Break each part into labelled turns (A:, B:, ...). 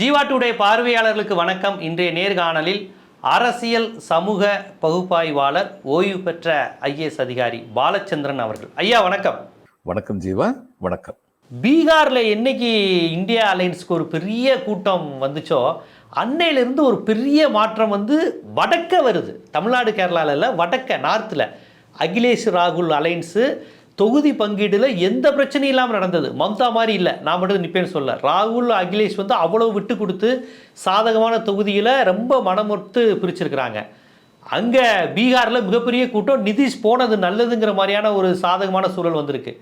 A: Jeeva today பார்வையாளர்களுக்கு வணக்கம். இன்றைய நேர்காணலில் அரசியல் சமூக பகுப்பாய்வாளர் ஓய்வு பெற்ற ஐஏஎஸ் அதிகாரி பாலச்சந்திரன் அவர்கள். ஐயா வணக்கம்.
B: வணக்கம் ஜீவா வணக்கம்.
A: பீகாரில் என்னைக்கு இந்தியா அலைன்ஸ்க்கு ஒரு பெரிய கூட்டம் வந்துச்சோ அன்னையிலிருந்து ஒரு பெரிய மாற்றம் வந்து வடக்க வருது. தமிழ்நாடு கேரளாவில் வடக்க நார்த்தில் அகிலேஷ் ராகுல் அலைன்ஸு தொகுதி பங்கீடுல எந்த பிரச்சனையும் இல்லாமல் நடந்தது. மம்தா மாதிரி இல்லை. நான் மட்டும் நிற்பேன்னு சொல்ல. ராகுல் அகிலேஷ் வந்து அவ்வளோ விட்டு கொடுத்து சாதகமான தொகுதியில் ரொம்ப மனமொத்து பிரிச்சிருக்கிறாங்க. அங்கே பீகாரில் மிகப்பெரிய கூட்டம். நிதிஷ் போனது நல்லதுங்கிற மாதிரியான ஒரு சாதகமான சூழல் வந்திருக்கு.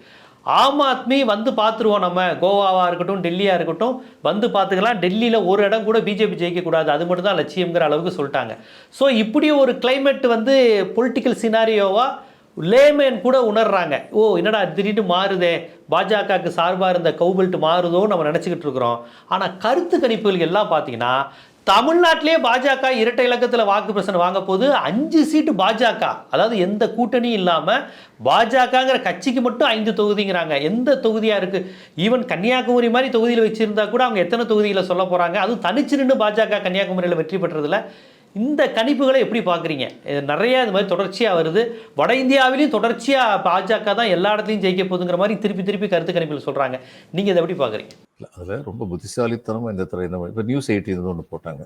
A: ஆம் ஆத்மி வந்து பார்த்துருவோம் நம்ம. கோவாவாக இருக்கட்டும் டெல்லியாக இருக்கட்டும். வந்து பார்த்துக்கலாம் டெல்லியில் ஒரு இடம் கூட பிஜேபி ஜெயிக்கக்கூடாது அது மட்டும் தான் லட்சியங்கிற அளவுக்கு சொல்லிட்டாங்க. ஸோ இப்படி ஒரு கிளைமேட் வந்து பொலிட்டிக்கல் சினாரியோவாக லேமேன் கூட உணர்றாங்க. ஓ என்னடா திடீர்னு மாறுதே? பாஜகவுக்கு சார்பாக இருந்த கவுபெல்ட் மாறுதோ நம்ம நினச்சிக்கிட்டு இருக்கிறோம். ஆனால் கருத்து கணிப்புகள் எல்லாம் பார்த்தீங்கன்னா தமிழ்நாட்டிலே பாஜக இரட்டை இலக்கத்தில் வாக்கு பிரச்சனை வாங்க போது அஞ்சு சீட்டு பாஜக. அதாவது எந்த கூட்டணியும் இல்லாமல் பாஜகங்கிற கட்சிக்கு மட்டும் ஐந்து தொகுதிங்கிறாங்க. எந்த தொகுதியாக இருக்குது ஈவன் கன்னியாகுமரி மாதிரி தொகுதியில் வச்சுருந்தா கூட அவங்க எத்தனை தொகுதியில் சொல்ல போகிறாங்க அதுவும் தனிச்சு நின்று பாஜக கன்னியாகுமரியில் வெற்றி பெற்றதில்ல இந்த கணிப்புகளை எப்படி பார்க்குறீங்க? நிறைய இது மாதிரி தொடர்ச்சியாக வருது. வட இந்தியாவிலையும் தொடர்ச்சியாக பாஜக தான் எல்லா இடத்துலையும் ஜெயிக்க போகுதுங்கிற மாதிரி திருப்பி திருப்பி கருத்து கணிப்புகள் சொல்கிறாங்க நீங்கள் இதை எப்படி பார்க்குறீங்க?
B: இல்ல, அதுல ரொம்ப புத்திசாலித்தனமா இந்த துறை என்ன இப்போ நியூஸ் எயிட்டின் ஒன்று போட்டாங்க.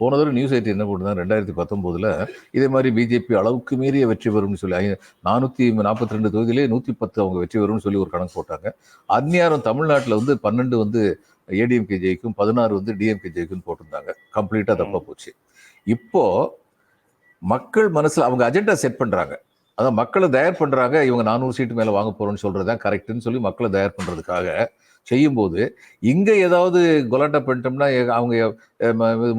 B: போன தடவை நியூஸ் எயிட்டின் என்ன போட்டுதான் ரெண்டாயிரத்தி பத்தொம்போதுல இதே மாதிரி பிஜேபி அளவுக்கு மீறிய வெற்றி பெறும்னு சொல்லி நானூத்தி நாற்பத்தி ரெண்டு தொகுதியிலே நூத்தி பத்து அவங்க வெற்றி பெறும்னு சொல்லி ஒரு கணக்கு போட்டாங்க. அந்நியாரம் தமிழ்நாட்டுல வந்து பன்னெண்டு வந்து ஏடிஎம்கே ஜெயிக்கும் பதினாறு வந்து டிஎம்கே ஜெயிக்கும்னு போட்டிருந்தாங்க. கம்ப்ளீட்டா தப்பா போச்சு. இப்போ மக்கள் மனசில் அவங்க அஜெண்டா செட் பண்ணுறாங்க அதான் மக்களை தயார் பண்ணுறாங்க இவங்க நானூறு சீட்டு மேலே வாங்க போகிறோம்னு சொல்கிறது தான் கரெக்டுன்னு சொல்லி மக்களை தயார் பண்ணுறதுக்காக செய்யும்போது இங்கே ஏதாவது கொலாட்டா பண்ணிட்டோம்னா அவங்க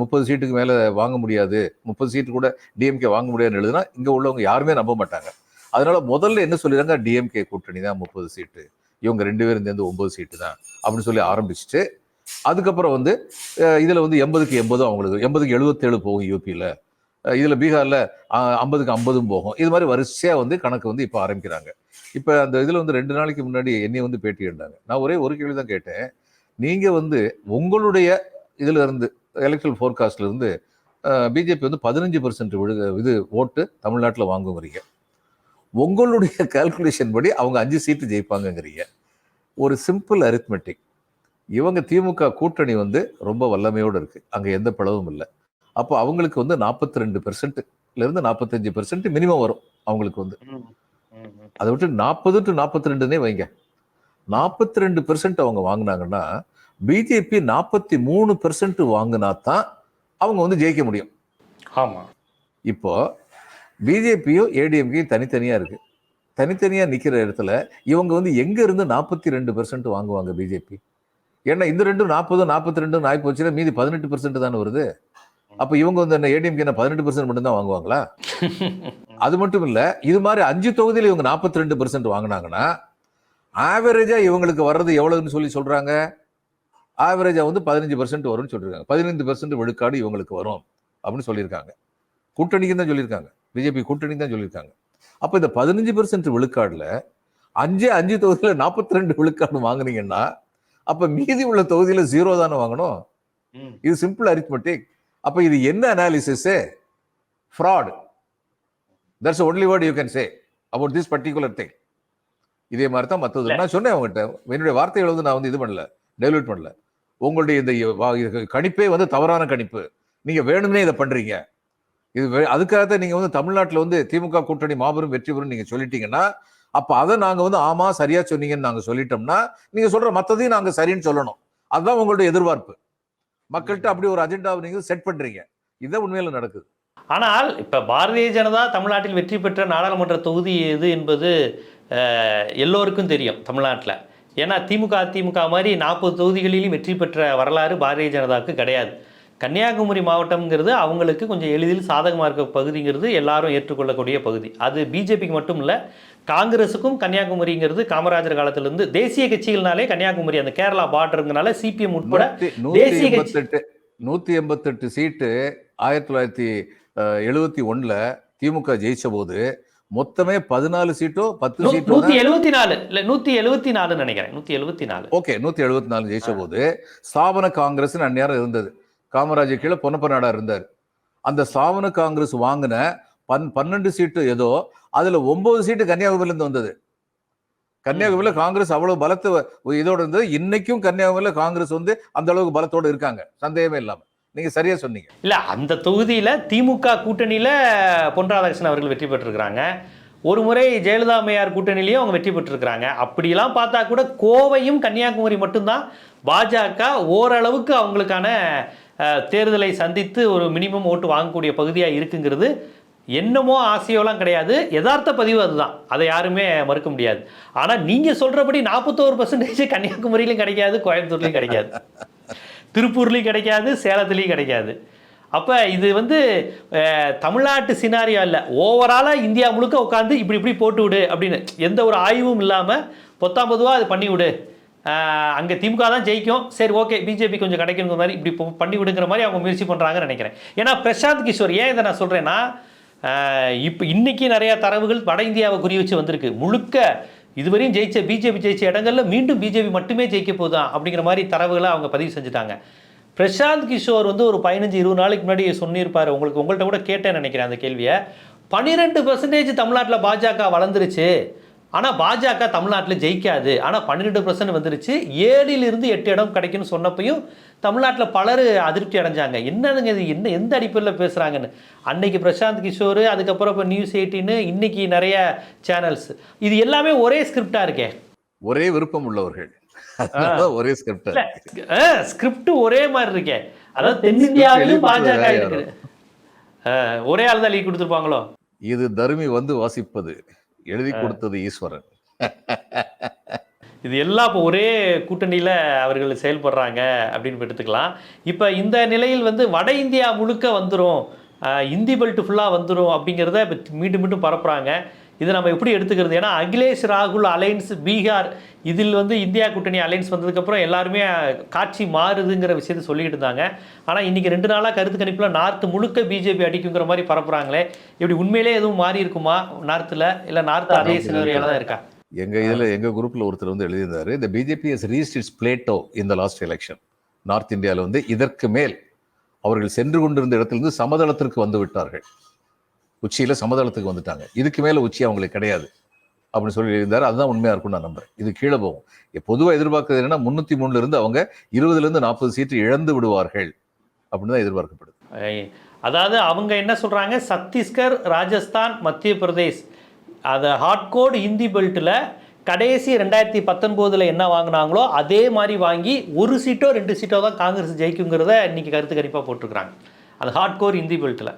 B: முப்பது சீட்டுக்கு மேலே வாங்க முடியாது. முப்பது சீட்டு கூட டிஎம்கே வாங்க முடியாதுன்னு எழுதுனா இங்கே உள்ளவங்க யாருமே நம்ப மாட்டாங்க. அதனால முதல்ல என்ன சொல்லிடுறாங்க? டிஎம்கே கூட்டணி தான் முப்பது சீட்டு இவங்க ரெண்டு பேரும் சேர்ந்து ஒன்பது சீட்டு தான் அப்படின்னு சொல்லி ஆரம்பிச்சுட்டு அதுக்கப்புறம் வந்து இதில் இதுல வந்து எண்பதுக்கு எண்பதும் அவங்களுக்கு எண்பதுக்கு எழுபத்தேழு போகும் யூபியில் இதுல பீகார்ல ஐம்பதுக்கு ஐம்பதும் போகும். இது மாதிரி வரிசையா வந்து கணக்கு வந்து இப்போ ஆரம்பிக்கிறாங்க. இப்போ அந்த இதுல வந்து ரெண்டு நாளைக்கு முன்னாடி என்னை வந்து பேட்டி இருந்தாங்க நான் ஒரே ஒரு கேள்வி தான் கேட்டேன். நீங்க வந்து உங்களுடைய இதுல இருந்து எலக்ட்ரல் ஃபோர்காஸ்ட்ல இருந்து பிஜேபி வந்து பதினஞ்சு பர்சன்ட் விழு இது ஓட்டு தமிழ்நாட்டில் வாங்குங்கிறீங்க. உங்களுடைய கால்குலேஷன் படி அவங்க அஞ்சு சீட்டு ஜெயிப்பாங்கங்கிறீங்க. ஒரு சிம்பிள் அரித்மெட்டிக் இவங்க திமுக கூட்டணி வந்து ரொம்ப வல்லமையோடு இருக்கு. அங்க எந்த பிளவும் இல்லை. அப்போ அவங்களுக்கு வந்து நாற்பத்தி ரெண்டு இருந்து நாற்பத்தஞ்சு பெர்சன்ட் மினிமம் வரும் அவங்களுக்கு வந்து. அதை விட்டு நாற்பது டு நாற்பத்தி ரெண்டுனே வைங்க. நாற்பத்தி ரெண்டு பெர்சன்ட் அவங்க வாங்கினாங்கன்னா பிஜேபி நாற்பத்தி மூணு பெர்சன்ட் வாங்கினா தான் அவங்க வந்து ஜெயிக்க முடியும்.
A: ஆமாம்
B: இப்போ பிஜேபியும் ஏடிஎம்கேயும் தனித்தனியா இருக்கு. தனித்தனியா நிக்கிற இடத்துல இவங்க வந்து எங்க இருந்து நாற்பத்தி ரெண்டு பெர்சன்ட் வாங்குவாங்க பிஜேபி ஏன்னா இந்த ரெண்டும் நாற்பது நாற்பத்தி ரெண்டு ஆகி போச்சுன்னா மீதி பதினெட்டு பெர்சன்ட் தானே வருது? அப்ப இவங்க வந்து என்ன ஏடிஎம்கே பதினெட்டு பெர்சன்ட் மட்டும் தான் வாங்குவாங்களா? அது மட்டும் இல்ல இது மாதிரி அஞ்சு தொகுதியில இவங்க நாற்பத்தி ரெண்டு பெர்சன்ட் வாங்கினாங்கன்னா ஆவரேஜா இவங்களுக்கு வர்றது எவ்வளவுன்னு சொல்லி சொல்றாங்க? ஆவரேஜா வந்து பதினஞ்சு பெர்சன்ட் வரும்னு சொல்லிருக்காங்க. பதினைந்து பெர்சன்ட் விழுக்காடு இவங்களுக்கு வரும் அப்படின்னு சொல்லியிருக்காங்க. கூட்டணிக்கு தான் சொல்லியிருக்காங்க. பிஜேபி கூட்டணி தான் சொல்லியிருக்காங்க. அப்ப இந்த பதினஞ்சு பெர்சன்ட் விழுக்காடுல அஞ்சு அஞ்சு தொகுதியில நாற்பத்தி ரெண்டு விழுக்காடு வாங்குனீங்கன்னா அப்ப மீதி உள்ள தொகுதியில ஜீரோ தானே வாங்கணும்? இது சிம்பிள் அரித்மெட்டிக் அப்ப இது என்ன analysis fraud that's only word you can say about this particular thing இதே மாதிரி தான் மற்றது நான் சொன்னேன் அவங்ககிட்ட என்னுடைய வார்த்தைகளை வந்து நான் வந்து இது பண்ணல. டைலூட் பண்ணல. உங்களுடைய இந்த கணிப்பே வந்து தவறான கணிப்பு. நீங்க வேணும்னே இதை பண்றீங்க. இது வே- அதுக்காகத்தான் நீங்க வந்து தமிழ்நாட்டுல வந்து திமுக கூட்டணி மாபெரும் வெற்றி பெறும் நீங்க சொல்லிட்டீங்கன்னா அப்போ அதை நாங்கள் வந்து ஆமாம் சரியாக சொன்னீங்கன்னு நாங்கள் சொல்லிட்டோம்னா நீங்கள் சொல்கிற மற்றதையும் நாங்கள் சரின்னு சொல்லணும். அதுதான் உங்களுடைய எதிர்பார்ப்பு. மக்கள்கிட்ட அப்படி ஒரு அஜெண்டாவை நீங்கள் செட் பண்ணுறீங்க இதுதான் உண்மையில் நடக்குது.
A: ஆனால் இப்போ பாரதிய ஜனதா தமிழ்நாட்டில் வெற்றி பெற்ற நாடாளுமன்ற தொகுதி எது என்பது எல்லோருக்கும் தெரியும் தமிழ்நாட்டில். ஏன்னா திமுக அதிமுக மாதிரி நாற்பது தொகுதிகளிலும் வெற்றி பெற்ற வரலாறு பாரதிய ஜனதாவுக்கு கிடையாது. கன்னியாகுமரி மாவட்டம்ங்கிறது அவங்களுக்கு கொஞ்சம் எளிதில் சாதகமாக இருக்க பகுதிங்கிறது எல்லாரும் ஏற்றுக்கொள்ளக்கூடிய பகுதி. அது பிஜேபிக்கு மட்டும் இல்லை காங்கிரஸுக்கும் கன்னியாகுமரிங்கிறது காமராஜர் காலத்திலிருந்து தேசிய கட்சிகள்னாலே கன்னியாகுமரி அந்த கேரளா பார்டருங்கனால சிபிஎம் உட்பட தேசிய கட்சி
B: நூத்தி எண்பத்தெட்டு சீட்டு ஆயிரத்தி தொள்ளாயிரத்தி எழுபத்தி ஒண்ணுல திமுக ஜெயிச்ச போது மொத்தமே பதினாலு சீட்டோ பத்து சீட்டோ
A: நூத்தி எழுபத்தி நாலு இல்ல நூத்தி எழுபத்தி நாலுன்னு நினைக்கிறேன் நூத்தி எழுபத்தி நாலு.
B: ஓகே நூத்தி எழுபத்தி நாலு ஜெயிச்ச போது ஸ்தாபன காங்கிரஸ் அந்நேரம் இருந்தது. காமராஜர் கீழே பொன்னப்ப நாடார் இருந்தார். அந்த ஸ்தாபன காங்கிரஸ் வாங்கின பன் பன்னெண்டு சீட்டு ஏதோ அதுல ஒன்பது சீட்டு கன்னியாகுமரியில இருந்து வந்தது. கன்னியாகுமரியில காங்கிரஸ் அவ்வளவு பலத்து இதோட இருந்தது. இன்னைக்கும் கன்னியாகுமரியில காங்கிரஸ் வந்து அந்த அளவுக்கு பலத்தோட இருக்காங்க. சந்தேகமே இல்லாம. நீங்க சரியா சொன்னீங்க.
A: இல்ல அந்த தொகுதியில திமுக கூட்டணியில பொன் ராதாகிருஷ்ணன் அவர்கள் வெற்றி பெற்றிருக்கிறாங்க. ஒரு முறை ஜெயலலிதா அம்மையார் கூட்டணியிலையும் அவங்க வெற்றி பெற்றிருக்கிறாங்க. அப்படிலாம் பார்த்தா கூட கோவையும் கன்னியாகுமரி மட்டும்தான். பாஜக ஓரளவுக்கு அவங்களுக்கான தேர்தலை சந்தித்து ஒரு மினிமம் ஓட்டு வாங்கக்கூடிய பகுதியாக இருக்குங்கிறது என்னமோ ஆசையோலாம் கிடையாது. யதார்த்த பதிவு அதுதான். அதை யாருமே மறுக்க முடியாது. ஆனால் நீங்கள் சொல்கிறபடி நாற்பத்தோரு பர்சன்டேஜ் கன்னியாகுமரியிலையும் கிடைக்காது கோயம்புத்தூர்லேயும் கிடைக்காது. திருப்பூர்லேயும் கிடைக்காது சேலத்துலேயும் கிடைக்காது. அப்போ இது வந்து தமிழ்நாட்டு சினாரியோ இல்லை ஓவராலாக இந்தியா முழுக்க உட்காந்து இப்படி இப்படி போட்டு விடு அப்படின்னு. எந்த ஒரு ஆய்வும் இல்லாமல் பொத்தாம் பொதுவாக அது பண்ணி விடு. அங்கே திமுக தான் ஜெயிக்கும். சரி ஓகே பிஜேபி கொஞ்சம் கிடைக்கணுங்கிற மாதிரி இப்படி பண்ணி விடுங்கிற மாதிரி அவங்க முயற்சி பண்ணுறாங்கன்னு நினைக்கிறேன். ஏன்னா பிரசாந்த் கிஷோர் ஏன் இதை நான் சொல்கிறேன்னா இப்போ இன்றைக்கி நிறையா தரவுகள் வட இந்தியாவை குறி வச்சு வந்திருக்கு. முழுக்க இதுவரையும் ஜெயிச்ச பிஜேபி ஜெயிச்ச இடங்களில் மீண்டும் பிஜேபி மட்டுமே ஜெயிக்க போதும் அப்படிங்கிற மாதிரி தரவுகளை அவங்க பதிவு செஞ்சுட்டாங்க. பிரசாந்த் கிஷோர் வந்து ஒரு பதினஞ்சு இருபது நாளைக்கு முன்னாடி சொல்லியிருப்பார் உங்களுக்கு உங்கள்கிட்ட கூட கேட்டேன்னு நினைக்கிறேன் அந்த கேள்வியை. பன்னிரெண்டு பர்சன்டேஜ் தமிழ்நாட்டில் பாஜக வளர்ந்துருச்சு. ஆனால் பாஜக தமிழ்நாட்டில் ஜெயிக்காது. ஆனால் பன்னிரெண்டு பர்சன்ட் வந்துருச்சு. ஏழிலிருந்து எட்டு இடம் கிடைக்கும்னு சொன்னப்பையும் தமிழ்நாட்டில் பலர் அதிருப்தி அடைஞ்சாங்க. என்னதுங்க இது? என்ன எந்த அடிப்படையில் பேசுகிறாங்கன்னு அன்னைக்கு பிரசாந்த் கிஷோர் அதுக்கப்புறம் இப்போ நியூஸ் எயிட்டின்னு இன்னைக்கு நிறைய சேனல்ஸ் இது எல்லாமே ஒரே ஸ்கிரிப்டாக இருக்கே.
B: ஒரே விருப்பம் உள்ளவர்கள். ஒரே ஸ்கிரிப்ட்
A: ஸ்கிரிப்ட் ஒரே மாதிரி இருக்கே. அதாவது தென்னிந்தியாவிலும் பாஜக இருக்குது. ஒரே ஆள் தான் லீக் கொடுத்துருப்பாங்களோ?
B: இது தருமி வந்து வாசிப்பது. எழுதி கொடுத்தது ஈஸ்வரன்.
A: இது எல்லாம் இப்போ ஒரே கூட்டணியில் அவர்கள் செயல்படுறாங்க அப்படின்னு எடுத்துக்கலாம். இப்போ இந்த நிலையில் வந்து வட இந்தியா முழுக்க வந்துடும் இந்தி பெல்ட் ஃபுல்லாக வந்துடும் அப்படிங்கிறத இப்போ மீண்டும் மீண்டும் பரப்புகிறாங்க இதை நம்ம எப்படி எடுத்துக்கிறது? ஏன்னா அகிலேஷ் ராகுல் அலைன்ஸ் பீகார் இதில் வந்து இந்தியா கூட்டணி அலைன்ஸ் வந்ததுக்கப்புறம் எல்லாருமே காட்சி மாறுதுங்கிற விஷயத்தை சொல்லிட்டு இருந்தாங்க. ஆனால் இன்றைக்கி ரெண்டு நாளாக கருத்து கணிப்பில் நார்த் முழுக்க பிஜேபி அடிக்குங்கிற மாதிரி பரப்புகிறாங்களே இப்படி உண்மையிலே எதுவும் மாறி இருக்குமா நார்த்தில் இல்லை நார்த் அதே சினரியால தான் இருக்கா?
B: எங்க இதுல எங்க குரூப்ல ஒருத்தர் வந்து எழுதியிருந்தாரு இந்த BJP reached its plateau in the last election north இந்தியாவில் வந்து இதற்கு மேல் அவர்கள் சென்று கொண்டிருந்த இடத்திலிருந்து சமதளத்திற்கு வந்து விட்டார்கள். உச்சியில சமதளத்துக்கு வந்துட்டாங்க. இதுக்கு மேல உச்சி அவங்களுக்கு கிடையாது. அப்படின்னு சொல்லி எழுதியிருந்தாரு. அதுதான் உண்மையா இருக்கும் நான் நம்புறேன். இது கீழே போகும். இப்ப பொதுவா எதிர்பார்க்கறது என்னன்னா முன்னூத்தி மூணுல இருந்து அவங்க இருபதுல இருந்து நாற்பது சீட்டு இழந்து விடுவார்கள். அப்படின்னு தான் எதிர்பார்க்கப்படுது.
A: அதாவது அவங்க என்ன சொல்கிறாங்க சத்தீஸ்கர் ராஜஸ்தான் மத்திய பிரதேஷ் அதை ஹாட்கோட் இந்தி பெல்ட்டில் கடைசி ரெண்டாயிரத்தி பத்தொன்பதில் என்ன வாங்கினாங்களோ அதே மாதிரி வாங்கி ஒரு சீட்டோ ரெண்டு சீட்டோ தான் காங்கிரஸ் ஜெயிக்குங்கிறத இன்னைக்கு கருத்து கணிப்பாக போட்டிருக்கிறாங்க. அந்த ஹாட்கோர் இந்தி பெல்ட்டில்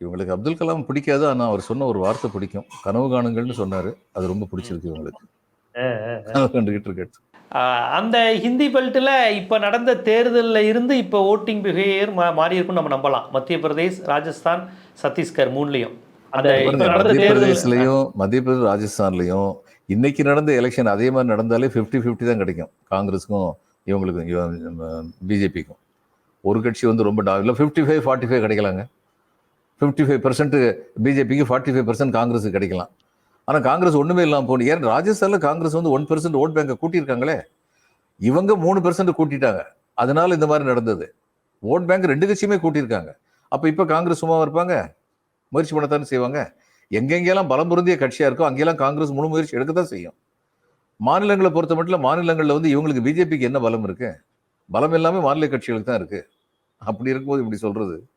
B: இவங்களுக்கு அப்துல் கலாம் பிடிக்காது ஆனா அவர் சொன்ன ஒரு வார்த்தை பிடிக்கும். கனவு காணுங்கள்னு சொன்னாரு. அது ரொம்ப பிடிச்சிருக்கு இவங்களுக்கு. கண்டுகிட்டு இருக்கு
A: அந்த ஹிந்தி பெல்ட்டில் இப்போ நடந்த தேர்தலில் இருந்து இப்போ ஓட்டிங் பிஹேவியர் மா மாறி இருக்கும்னு நம்ம நம்பலாம். மத்திய பிரதேஷ் ராஜஸ்தான் சத்தீஸ்கர் மூணுலேயும்.
B: மத்திய பிரதேசலையும் மத்திய பிரதேஷ் ராஜஸ்தான்லயும் இன்னைக்கு நடந்த எலெக்ஷன் அதே மாதிரி நடந்தாலே 50 50 தான் கிடைக்கும். காங்கிரஸுக்கும் இவங்களுக்கும் பிஜேபிக்கும். ஒரு கட்சி வந்து ரொம்ப டா இல்லை ஃபிஃப்டி ஃபைவ் ஃபார்ட்டி ஃபைவ் கிடைக்கலாங்க. ஃபிஃப்டி ஃபைவ் பர்சன்ட் பிஜேபிக்கு ஃபார்ட்டி ஃபைவ் பர்சன்ட் காங்கிரஸுக்கு கிடைக்கலாம். ஆனால் காங்கிரஸ் ஒன்றுமே இல்லாமல் போகணும். ஏன் ராஜஸ்தானில் காங்கிரஸ் வந்து ஒன் பெர்சன்ட் ஓட் பேங்கை கூட்டியிருக்காங்களே? இவங்க மூணு பெர்சன்ட் கூட்டிட்டாங்க. அதனால இந்த மாதிரி நடந்தது. ஓட் பேங்க் ரெண்டு கட்சியுமே கூட்டியிருக்காங்க. அப்போ இப்போ காங்கிரஸ் சும்மாவா இருப்பாங்க? முயற்சி பண்ணத்தானே செய்வாங்க? எங்கெங்கெல்லாம் பலம் பொருந்திய கட்சியா இருக்கோ அங்கெல்லாம் காங்கிரஸ் முழு முயற்சி எடுக்க தான் செய்யும். மாநிலங்களை பொறுத்த மட்டும் மாநிலங்களில் வந்து இவங்களுக்கு பிஜேபிக்கு என்ன பலம் இருக்கு? பலம் எல்லாமே மாநில கட்சிகளுக்கு தான் இருக்கு. அப்படி இருக்கும்போது இப்படி சொல்றது.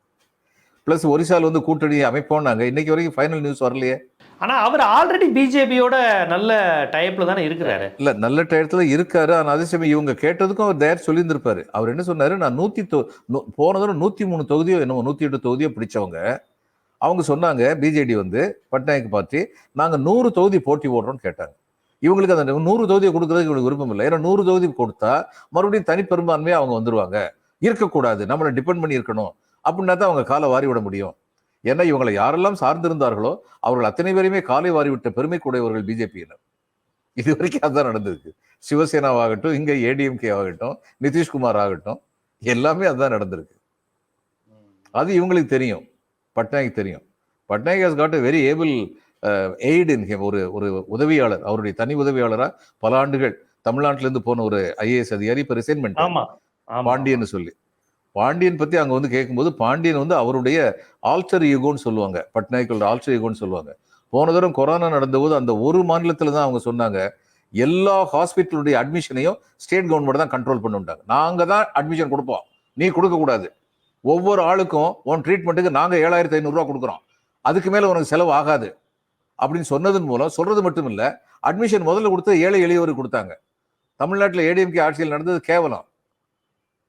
B: பிளஸ் ஒரிசால வந்து கூட்டணி அமைப்போம்னாங்க. இன்னைக்கு வரைக்கும் ஃபைனல் நியூஸ் வரலையே.
A: ஆனா அவர் ஆல்ரெடி பிஜேபியோட நல்ல டைப்ல தானே இருக்கிறாரு.
B: இல்ல நல்ல டயத்துல இருக்காரு. ஆனா அதே சமயம் இவங்க கேட்டதுக்கும் அவர் தயார் சொல்லியிருந்திருப்பாரு. அவர் என்ன சொன்னாரு? நான் நூத்தி தொ- போன தடவை நூத்தி மூணு தொகுதியோ என்னமோ நூத்தி எட்டு தொகுதியோ பிடிச்சவங்க. அவங்க சொன்னாங்க பிஜேடி வந்து பட்நாயக் பார்ட்டி நாங்கள் நூறு தொகுதி போட்டி போடுறோம்னு கேட்டாங்க. இவங்களுக்கு அந்த நூறு தொகுதியை கொடுக்கறதுக்கு இவங்களுக்கு விருப்பம் இல்லை. ஏன்னா நூறு தொகுதி கொடுத்தா மறுபடியும் தனிப்பெரும்பான்மையாக அவங்க வந்துருவாங்க. இருக்கக்கூடாது. நம்மளை டிபெண்ட் பண்ணி இருக்கணும். அப்படின்னா தான் அவங்க காலை வாரி விட முடியும். ஏன்னா இவங்களை யாரெல்லாம் சார்ந்திருந்தார்களோ அவர்கள் அத்தனை பேரையுமே காலை வாரி விட்ட பெருமை கூடையவர்கள் பிஜேபியினர் இது வரைக்கும் அதுதான் நடந்திருக்கு சிவசேனாவாகட்டும் இங்கே ஏடிஎம்கே ஆகட்டும் நிதிஷ்குமார் ஆகட்டும் எல்லாமே அதுதான் நடந்திருக்கு. அது இவங்களுக்கு தெரியும். பட்நாயக் தெரியும். Patnaik has got very able aide in him ஒரு ஒரு உதவியாளர் அவருடைய தனி உதவியாளரா பல ஆண்டுகள் தமிழ்நாட்டுல இருந்து போன ஒரு ஐஏஎஸ் அதிகாரி இப்ப ரிசைன்மெண்ட் பாண்டியன் சொல்லி. பாண்டியன் பத்தி அங்க வந்து கேட்கும்போது பாண்டியன் வந்து அவருடைய ஆல்டர் ஈகோன்னு சொல்லுவாங்க. பட்நாயக்கோட ஆல்டர் ஈகோன்னு சொல்லுவாங்க. போன தடவை கொரோனா நடந்தபோது அந்த ஒரு மாநிலத்துல தான் அவங்க சொன்னாங்க எல்லா ஹாஸ்பிட்டலுடைய அட்மிஷனையும் ஸ்டேட் கவர்மெண்ட் தான் கண்ட்ரோல் பண்ணுட்டாங்க நாங்க தான் அட்மிஷன் கொடுப்போம். நீ கொடுக்க கூடாது. ஒவ்வொரு ஆளுக்கும் உன் ட்ரீட்மெண்ட்டுக்கு நாங்கள் ஏழாயிரத்தி ஐநூறுரூவா கொடுக்குறோம். அதுக்கு மேலே உனக்கு செலவு ஆகாது. அப்படின்னு சொன்னதன் மூலம் சொல்றது மட்டும் இல்லை அட்மிஷன் முதல்ல கொடுத்து ஏழை எளியவருக்கு கொடுத்தாங்க. தமிழ்நாட்டில் ஏடிஎம்கே ஆட்சியில் நடந்தது கேவலம்.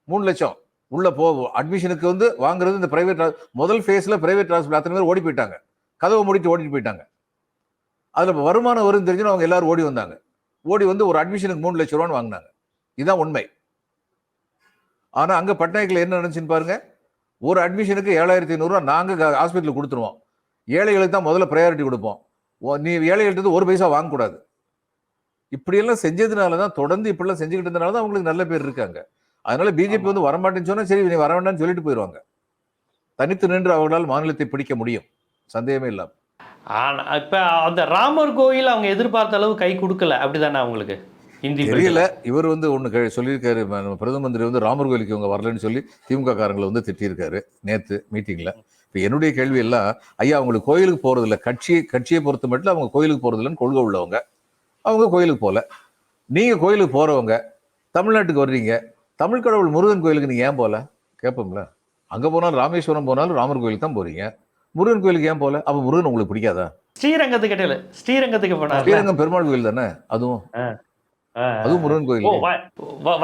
B: மூணு லட்சம் உள்ளே போ அட்மிஷனுக்கு வந்து வாங்குறது இந்த பிரைவேட் முதல் ஃபேஸில் பிரைவேட் ஹாஸ்பிட்டல் அத்தனை பேர் ஓடி போயிட்டாங்க. கதவை மூடிட்டு ஓடிட்டு போயிட்டாங்க. அதில் இப்போ வருமானம் வரும் தெரிஞ்சுன்னு அவங்க எல்லாரும் ஓடி வந்தாங்க. ஓடி வந்து ஒரு அட்மிஷனுக்கு மூணு லட்ச ரூபான்னு வாங்கினாங்க. இதுதான் உண்மை. ஆனால் அங்கே பட்நாயக்கில் என்ன நடந்துச்சுன்னு பாருங்கள் ஒரு அட்மிஷனுக்கு ஏழாயிரத்தி ஐநூறுரூவா நாங்க ஹாஸ்பிட்டலுக்கு கொடுத்துருவோம். ஏழைகளுக்கு தான் முதல்ல ப்ரையாரிட்டி கொடுப்போம். நீ ஏழைகள்ட்ட ஒரு பைசா வாங்கக்கூடாது. இப்படியெல்லாம் செஞ்சதுனால தான் தொடர்ந்து இப்படிலாம் செஞ்சுக்கிட்டு இருந்தனால தான் அவங்களுக்கு நல்ல பேர் இருக்காங்க. அதனால பிஜேபி வந்து வரமாட்டேன்னு சொன்னா சரி நீ வர வேண்டாம்னு சொல்லிட்டு போயிடுவாங்க தனித்து நின்று அவர்களால் மாநிலத்தை பிடிக்க முடியும். சந்தேகமே இல்லாம.
A: ஆனா இப்ப அந்த ராமர் கோயில் அவங்க எதிர்பார்த்த அளவு கை கொடுக்கல. அப்படிதானே அவங்களுக்கு? ஹிந்தி
B: தெரியல. இவர் வந்து ஒன்று சொல்லியிருக்காரு. பிரதம மந்திரி வந்து ராமர் கோயிலுக்கு இவங்க வரலன்னு சொல்லி திமுக காரங்களை வந்து திட்டியிருக்காரு நேத்து மீட்டிங்ல இப்போ என்னுடைய கேள்வி எல்லாம் ஐயா அவங்களுக்கு கோயிலுக்கு போறது இல்ல கட்சி கட்சியை பொறுத்த மட்டும் அவங்க கோயிலுக்கு போறது இல்லைன்னு கொள்கை உள்ளவங்க. அவங்க கோயிலுக்கு போல. நீங்க கோயிலுக்கு போறவங்க தமிழ்நாட்டுக்கு வர்றீங்க தமிழ் கடவுள் முருகன் கோயிலுக்கு நீங்க ஏன் போல? கேட்போம்ல அங்க போனாலும் ராமேஸ்வரம் போனாலும் ராமர் கோயிலுக்கு தான் போறீங்க. முருகன் கோயிலுக்கு ஏன் போல? அப்ப முருகன் உங்களுக்கு பிடிக்காதா?
A: ஸ்ரீரங்கத்துக்கு ஸ்ரீரங்கத்துக்கு போனார்
B: ஸ்ரீரங்கம் பெருமாள் கோயில் தானே? அதுவும். அதுவும் முருகன் கோயில்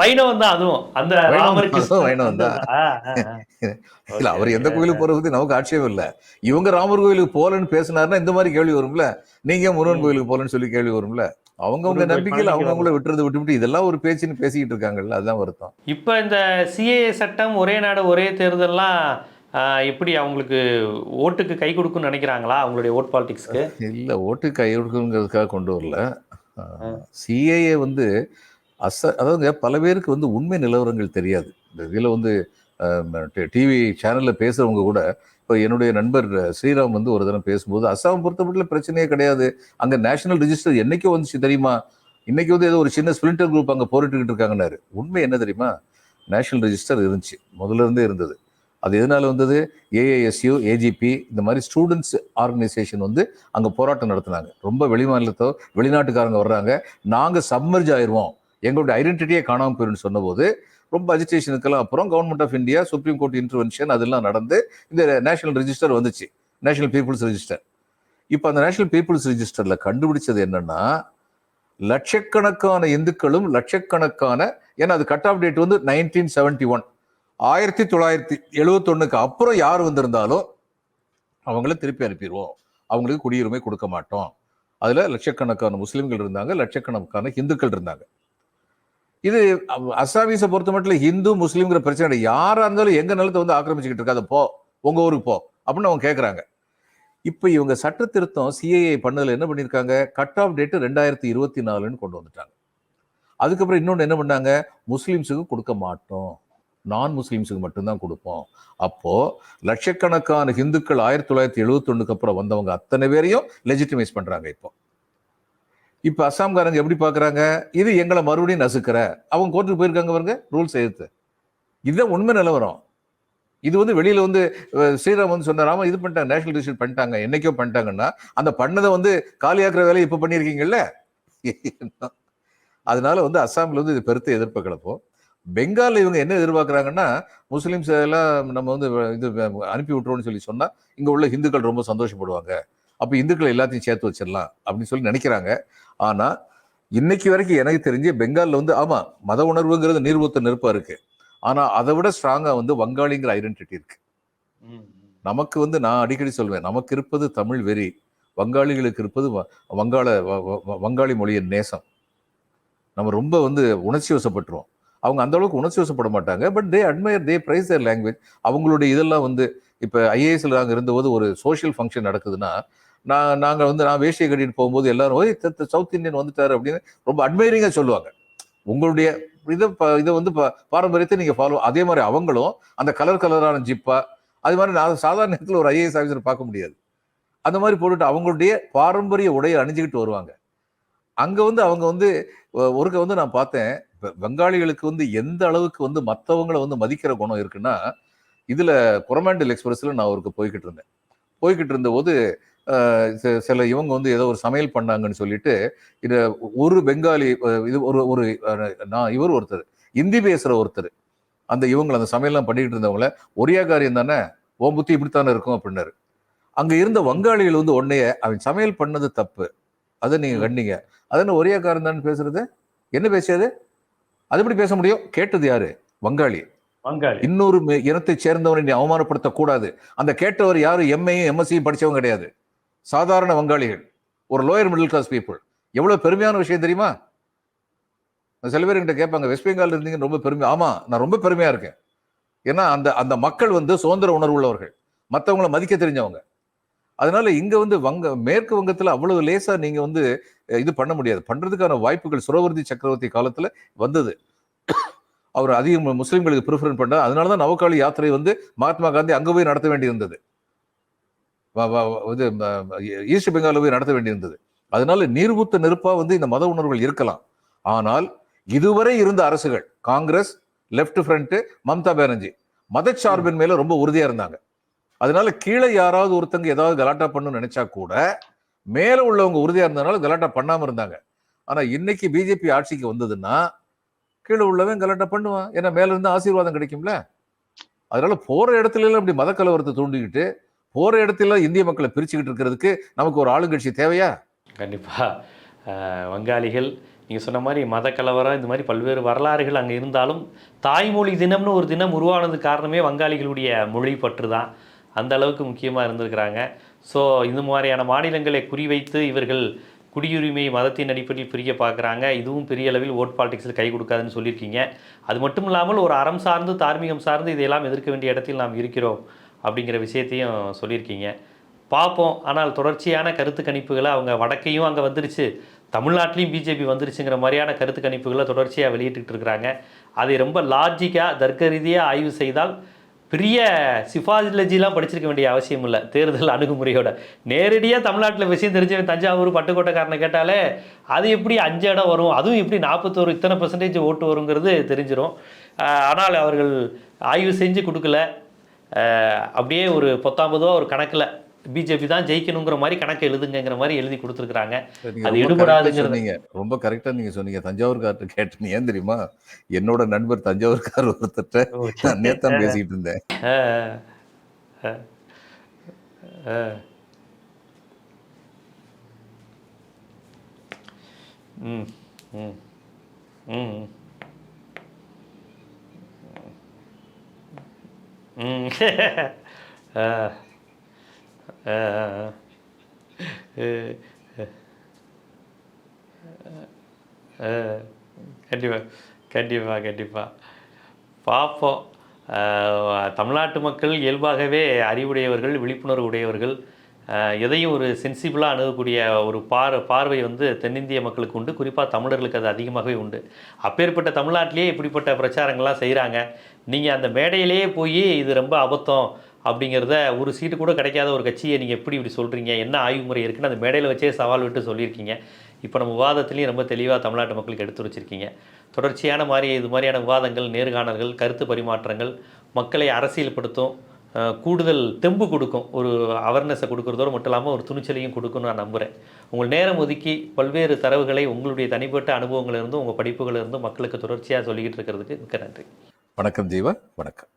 A: வைணவம் தான் அதுவும். அந்த
B: வைணவம்
A: ராமர்
B: தான், வைணவம் தான். இல்ல அவர் எந்த. கோயிலுக்கு போறது நமக்கு ஆட்சேபம் இல்ல. இவங்க ராமர் கோயிலுக்கு போலன்னு பேசினாருன்னா இந்த மாதிரி கேள்வி வரும்ல. நீங்க முருகன். கோயிலுக்கு போலன்னு சொல்லி கேள்வி வரும்ல. அவங்கவங்க நம்பிக்கையில அவங்கவுங்கள விட்டுறது விட்டுவிட்டு இதெல்லாம் ஒரு பேச்சுன்னு பேசிக்கிட்டு இருக்காங்கல்ல அதுதான் வருத்தம்.
A: இப்ப இந்த சிஏஏ சட்டம் ஒரே நாடு ஒரே தேர்தல்லாம் எப்படி அவங்களுக்கு ஓட்டுக்கு கை கொடுக்கும்னு நினைக்கிறாங்களா அவங்களுடைய ஓட் பாலிடிக்ஸ்க்கு?
B: இல்ல ஓட்டு கையெடுக்குங்கிறதுக்காக கொண்டு வரல. சிஏஏ வந்து அச அதாவது பல பேருக்கு வந்து உண்மை நிலவரங்கள் தெரியாது. இந்த இதில் வந்து டிவி சேனலில் பேசுகிறவங்க கூட இப்போ என்னுடைய நண்பர் ஸ்ரீராம் வந்து ஒரு தடவை பேசும்போது அஸ்ஸாம் பொறுத்தமட்டில் பிரச்சனையே கிடையாது. அங்கே நேஷனல் ரிஜிஸ்டர் என்றைக்கும் வந்துச்சு தெரியுமா? இன்னைக்கு வந்து ஏதோ ஒரு சின்ன ஸ்பிளிண்டர் குரூப் அங்கே போரிட்டுக்கிட்டு இருக்காங்கன்னாரு. உண்மை என்ன தெரியுமா? நேஷனல் ரிஜிஸ்டர் இருந்துச்சு. முதல்ல இருந்தே இருந்தது. அது எதனால வந்தது? ஏஏஎஸ்யூ ஏஜிபி இந்த மாதிரி ஸ்டூடெண்ட்ஸ் ஆர்கனைசேஷன் வந்து அங்கே போராட்டம் நடத்துனாங்க. ரொம்ப வெளிமாநிலத்தோ வெளிநாட்டுக்காரங்க வர்றாங்க. நாங்கள் சப்மர்ஜ் ஆயிருவோம். எங்களுடைய ஐடென்டிட்டியே காணாமல் போயிருன்னு சொன்னபோது ரொம்ப அஜிடேஷனுக்கெல்லாம் அப்புறம் government of India Supreme Court intervention அதெல்லாம் நடந்து இந்த நேஷனல் ரிஜிஸ்டர் வந்துச்சு. நேஷனல் பீப்புள்ஸ் ரெஜிஸ்டர் இப்போ அந்த நேஷனல் பீப்புள்ஸ் ரிஜிஸ்டரில் கண்டுபிடிச்சது என்னன்னா லட்சக்கணக்கான இந்துக்களும் லட்சக்கணக்கான ஏன்னா அது கட் ஆஃப் டேட் வந்து நைன்டீன் செவன்டி ஒன் ஆயிரத்தி தொள்ளாயிரத்தி எழுவத்தொன்னுக்கு அப்புறம் யார் வந்திருந்தாலும் அவங்கள திருப்பி அனுப்பிடுவோம். அவங்களுக்கு குடியுரிமை கொடுக்க மாட்டோம். அதில் லட்சக்கணக்கான முஸ்லீம்கள் இருந்தாங்க லட்சக்கணக்கான ஹிந்துக்கள் இருந்தாங்க. இது அசாமீஸை பொறுத்த மட்டும் ஹிந்து முஸ்லீம்ங்கிற பிரச்சனை யாராக இருந்தாலும் எங்கள் நிலத்தை வந்து ஆக்கிரமிச்சுக்கிட்டு இருக்காத போ. உங்கள் ஊருக்கு போ. அப்படின்னு அவங்க கேட்குறாங்க இப்போ இவங்க சட்ட திருத்தம் சிஏஏ பண்ணதில் என்ன பண்ணியிருக்காங்க கட் ஆஃப் டேட்டு ரெண்டாயிரத்தி இருபத்தி நாலுன்னு கொண்டு வந்துட்டாங்க. அதுக்கப்புறம் இன்னொன்று என்ன பண்ணாங்க? முஸ்லீம்ஸுக்கு கொடுக்க மாட்டோம். நான் முஸ்லீம்ஸுக்கு மட்டும்தான் கொடுப்போம். அப்போது லட்சக்கணக்கான ஹிந்துக்கள் ஆயிரத்தி தொள்ளாயிரத்தி எழுவத்தொன்னுக்கு அப்புறம் வந்தவங்க அத்தனை பேரையும் லெஜிட்டிமைஸ் பண்ணுறாங்க இப்போ. இப்போ அஸ்ஸாம்காரங்க எப்படி பார்க்குறாங்க இது எங்களை மறுபடியும் நசுக்கிற. அவங்க கோர்ட்டுக்கு போயிருக்காங்க பாருங்க ரூல்ஸ் எதிர்த்து இதுதான் உண்மை நிலவரம். இது வந்து வெளியில் வந்து ஸ்ரீராம் வந்து சொன்னாராம இது பண்ணிட்டாங்க நேஷனல் ரிஜிஸ்டர் பண்ணிட்டாங்க என்னைக்கோ பண்ணிட்டாங்கன்னா அந்த பண்ணதை வந்து காலியாக்குற வேலையை இப்போ பண்ணியிருக்கீங்கல்ல? அதனால வந்து அஸ்ஸாம்ல வந்து இது பெருத்த எதிர்ப்பு கிளப்போம் பெங்கால்ல இவங்க என்ன எதிர்பார்க்கறாங்கன்னா முஸ்லிம்ஸ் எல்லாம் நம்ம வந்து இது அனுப்பி விட்டுருவோம்னு சொல்லி சொன்னா இங்க உள்ள இந்துக்கள் ரொம்ப சந்தோஷப்படுவாங்க. அப்ப இந்துக்களை எல்லாத்தையும் சேர்த்து வச்சிடலாம் அப்படின்னு சொல்லி நினைக்கிறாங்க. ஆனா இன்னைக்கு வரைக்கும் எனக்கு தெரிஞ்சு பெங்கால்ல வந்து ஆமா மத உணர்வுங்கிறது நீர்வூத்த நெருப்பா இருக்கு. ஆனா அதை விட ஸ்ட்ராங்கா வந்து வங்காளிங்கிற ஐடென்டிட்டி இருக்கு. நமக்கு வந்து நான் அடிக்கடி சொல்வேன் நமக்கு இருப்பது தமிழ் வெறி வங்காளிகளுக்கு இருப்பது வங்காள வங்காளி மொழியின் நேசம். நம்ம ரொம்ப வந்து உணர்ச்சி வசப்பட்டுருவோம். அவங்க அந்த அளவுக்கு உணர்ச்சி வசப்பட மாட்டாங்க. But they admire they prize their language அவங்களுடைய இதெல்லாம் வந்து இப்போ ஐஏஎஸ்ல நாங்கள் இருந்தபோது ஒரு சோஷியல் ஃபங்க்ஷன் நடக்குதுன்னா நான் நாங்கள் வந்து நான் வேஷ்டியை கட்டிட்டு போகும்போது எல்லாரும் சவுத் இந்தியன் வந்துட்டார் அப்படின்னு ரொம்ப அட்மைரிங்காக சொல்லுவாங்க. உங்களுடைய இதை இதை வந்து பாரம்பரியத்தை நீங்கள் ஃபாலோ அதே மாதிரி அவங்களும் அந்த கலர் கலரான ஜிப்பா அது மாதிரி நான் சாதாரண நேரத்தில் ஒரு ஐஏஎஸ் ஆஃபீஸர் பார்க்க முடியாது. அந்த மாதிரி போட்டுட்டு அவங்களுடைய பாரம்பரிய உடையை அணிஞ்சுக்கிட்டு வருவாங்க. அங்கே வந்து அவங்க வந்து ஒருக்க வந்து நான் பார்த்தேன் இப்ப பெங்காலிகளுக்கு வந்து எந்த அளவுக்கு வந்து மற்றவங்களை வந்து மதிக்கிற குணம் இருக்குன்னா இதுல குரமாண்டில் எக்ஸ்பிரஸ்ல நான் ஒருக்கு போய்கிட்டு இருந்தேன். போய்கிட்டு இருந்தபோது சில இவங்க வந்து ஏதோ ஒரு சமையல் பண்ணாங்கன்னு சொல்லிட்டு இது ஒரு பெங்காலி இது ஒரு ஒரு நான் இவர் ஒருத்தர் இந்தி பேசுற ஒருத்தர் அந்த இவங்களை அந்த சமையல்லாம் பண்ணிக்கிட்டு இருந்தவங்கள ஒரே காரியம் தானே ஓ புத்தி இப்படித்தானே இருக்கும் அப்படின்னாரு. அங்க இருந்த வங்காளிகள் வந்து உன்னைய அவன் சமையல் பண்ணது தப்பு அதை நீங்க கண்டீங்க. அது என்ன ஒரே காரியம் தானே பேசுறது? என்ன பேசியது அது எப்படி பேச முடியும்? கேட்டது யாரு? வங்காளி.
A: வங்காளி.
B: இன்னொரு இனத்தைச் சேர்ந்தவனை நீ அவமானப்படுத்தக் கூடாது. அந்த கேட்டவர் யாரும் எம்ஏயும் எம்எஸ்சியும் படிச்சவங்க கிடையாது. சாதாரண வங்காளிகள். ஒரு லோயர் மிடில் கிளாஸ் பீப்புள் எவ்வளவு பெருமையான விஷயம் தெரியுமா? சில பேர் என்கிட்ட கேட்பாங்க வெஸ்ட் பெங்கால் இருந்தீங்க ரொம்ப பெருமை ஆமா நான் ரொம்ப பெருமையா இருக்கேன். ஏன்னா அந்த அந்த மக்கள் வந்து சுதந்திர உணர்வு உள்ளவர்கள் மற்றவங்களை மதிக்க தெரிஞ்சவங்க. அதனால இங்க வந்து வங்க மேற்கு வங்கத்துல அவ்வளவு லேசா நீங்க வந்து இது பண்ண முடியாது. பண்ணுறதுக்கான வாய்ப்புகள் சுரவர்த்தி சக்கரவர்த்தி காலத்தில் வந்தது. அவர் அதிகம் முஸ்லீம்களுக்கு ப்ரிஃபரன் பண்ணார் அதனால தான் நவகாளி யாத்திரை வந்து மகாத்மா காந்தி அங்கே போய் நடத்த வேண்டியிருந்தது. இது ஈஸ்ட் பெங்காலில் போய் நடத்த வேண்டியிருந்தது. அதனால நீர்வூத்த நெருப்பாக வந்து இந்த மத உணர்வுகள் இருக்கலாம். ஆனால் இதுவரை இருந்த அரசுகள் Congress left front Mamata Banerjee மதச்சார்பின் மேல ரொம்ப உறுதியா இருந்தாங்க. அதனால கீழே யாராவது ஒருத்தங்க ஏதாவது கலாட்டா பண்ணணும்னு நினைச்சா கூட மேலே உள்ளவங்க உறுதியாக இருந்ததுனால கலாட்டா பண்ணாமல் இருந்தாங்க. ஆனால் இன்னைக்கு பிஜேபி ஆட்சிக்கு வந்ததுன்னா கீழே உள்ளவன் கலாட்டா பண்ணுவான். ஏன்னா மேலேருந்து ஆசீர்வாதம் கிடைக்கும்ல. அதனால போகிற இடத்துல எல்லாம் இப்படி மத கலவரத்தை தூண்டிக்கிட்டு போகிற இடத்துல இந்திய மக்களை பிரிச்சுக்கிட்டு இருக்கிறதுக்கு நமக்கு ஒரு ஆளுங்கட்சி தேவையா?
A: கண்டிப்பாக வங்காளிகள் நீங்கள் சொன்ன மாதிரி மத கலவரம் இந்த மாதிரி பல்வேறு வரலாறுகள் அங்கே இருந்தாலும் தாய்மொழி தினம்னு ஒரு தினம் உருவானது காரணமே வங்காளிகளுடைய மொழி பற்று தான் அந்த அளவுக்கு முக்கியமாக இருந்திருக்கிறாங்க. ஸோ இந்த மாதிரியான மாநிலங்களை குறிவைத்து இவர்கள் குடியுரிமை மதத்தின் அடிப்படையில் பிரிய பார்க்குறாங்க. இதுவும் பெரிய அளவில் ஓட் பாலிடிக்ஸில் கை கொடுக்காதுன்னு சொல்லியிருக்கீங்க. அது மட்டும் இல்லாமல் ஒரு அறம் சார்ந்து தார்மீகம் சார்ந்து இதையெல்லாம் எதிர்க்க வேண்டிய இடத்தில் நாம் இருக்கிறோம் அப்படிங்கிற விஷயத்தையும் சொல்லியிருக்கீங்க. பார்ப்போம். ஆனால் தொடர்ச்சியான கருத்து கணிப்புகளை அவங்க வடக்கையும் அங்கே வந்துருச்சு தமிழ்நாட்டிலையும் பிஜேபி வந்துருச்சுங்கிற மாதிரியான கருத்து கணிப்புகளை தொடர்ச்சியாக வெளியிட்டுக்கிட்டு இருக்கிறாங்க. அதை ரொம்ப லாஜிக்காக தர்க்க ரீதியாக ஆய்வு செய்தால் பெரிய சிஃபாலஜிலாம் படிச்சிருக்க வேண்டிய அவசியம் இல்லை. தேர்தல் அணுகுமுறையோட. நேரடியாக தமிழ்நாட்டில் விஷயம் தெரிஞ்சவன் தஞ்சாவூர் பட்டுக்கோட்டைக்காரனை கேட்டாலே அது எப்படி அஞ்சு இடம் வரும்? அதுவும் எப்படி நாற்பத்தோரு இத்தனை பர்சன்டேஜ் ஓட்டு வருங்கிறது தெரிஞ்சிடும் ஆனால் அவர்கள் ஆய்வு செஞ்சு கொடுக்கல. அப்படியே ஒரு பத்தாம்பதோ ஒரு கணக்கில் பிஜேபி தான் ஜெயிக்கணுங்கிற மாதிரி கணக்கு எழுதுங்கிற மாதிரி எழுதி கொடுத்துருக்குறாங்க.
B: நீங்க
A: அது
B: ரொம்ப
A: எடுபடாதுங்கிறது.
B: சொன்னீங்க. ரொம்ப கரெக்டா நீங்க சொன்னீங்க. தஞ்சாவூர்கார்ட்ட கேட்டேன். ஏன் தெரியுமா? என்னோட நண்பர் தஞ்சாவூர்கார் ஒருத்தர்ட்ட நான் நேத்தான் பேசிக்கிட்டு இருந்தேன்.
A: ம் ம் ம். ம். ஆ. கண்டிப்பாக கண்டிப்பாக கண்டிப்பாக பார்ப்போம் தமிழ்நாட்டு மக்கள் இயல்பாகவே அறிவுடையவர்கள் விழிப்புணர்வு உடையவர்கள். எதையும் ஒரு சென்சிபிளாக அணுகக்கூடிய ஒரு பார் பார்வை வந்து தென்னிந்திய மக்களுக்கு உண்டு. குறிப்பாக தமிழர்களுக்கு அது அதிகமாகவே உண்டு. அப்பேற்பட்ட தமிழ்நாட்டிலேயே இப்படிப்பட்ட பிரச்சாரங்கள்லாம் செய்கிறாங்க நீங்கள் அந்த மேடையிலேயே போய் இது ரொம்ப அபத்தம். அப்படிங்கிறத ஒரு சீட்டு கூட கிடைக்காத ஒரு கட்சியை நீங்கள் எப்படி இப்படி சொல்கிறீங்க என்ன ஆய்வு முறை இருக்குன்னு அந்த மேடையில் வச்சே சவால் விட்டு சொல்லியிருக்கீங்க. இப்போ நம்ம விவாதத்துலேயும் ரொம்ப தெளிவாக தமிழ்நாட்டு மக்களுக்கு எடுத்து வச்சுருக்கீங்க. தொடர்ச்சியான மாதிரி இது மாதிரியான விவாதங்கள் நேர்காணல்கள் கருத்து பரிமாற்றங்கள் மக்களை அரசியல்படுத்தும் கூடுதல் தெம்பு கொடுக்கும். ஒரு அவேர்னஸை கொடுக்குறதோடு மட்டும் இல்லாமல் ஒரு துணிச்சலையும் கொடுக்கும்னு நான் நம்புகிறேன் உங்கள் நேரம் ஒதுக்கி பல்வேறு தரவுகளை உங்களுடைய தனிப்பட்ட அனுபவங்களிலிருந்தும் உங்கள் படிப்புகளிலிருந்தும் மக்களுக்கு தொடர்ச்சியாக சொல்லிக்கிட்டு இருக்கிறதுக்கு மிக்க நன்றி.
B: வணக்கம் ஜீவா வணக்கம்.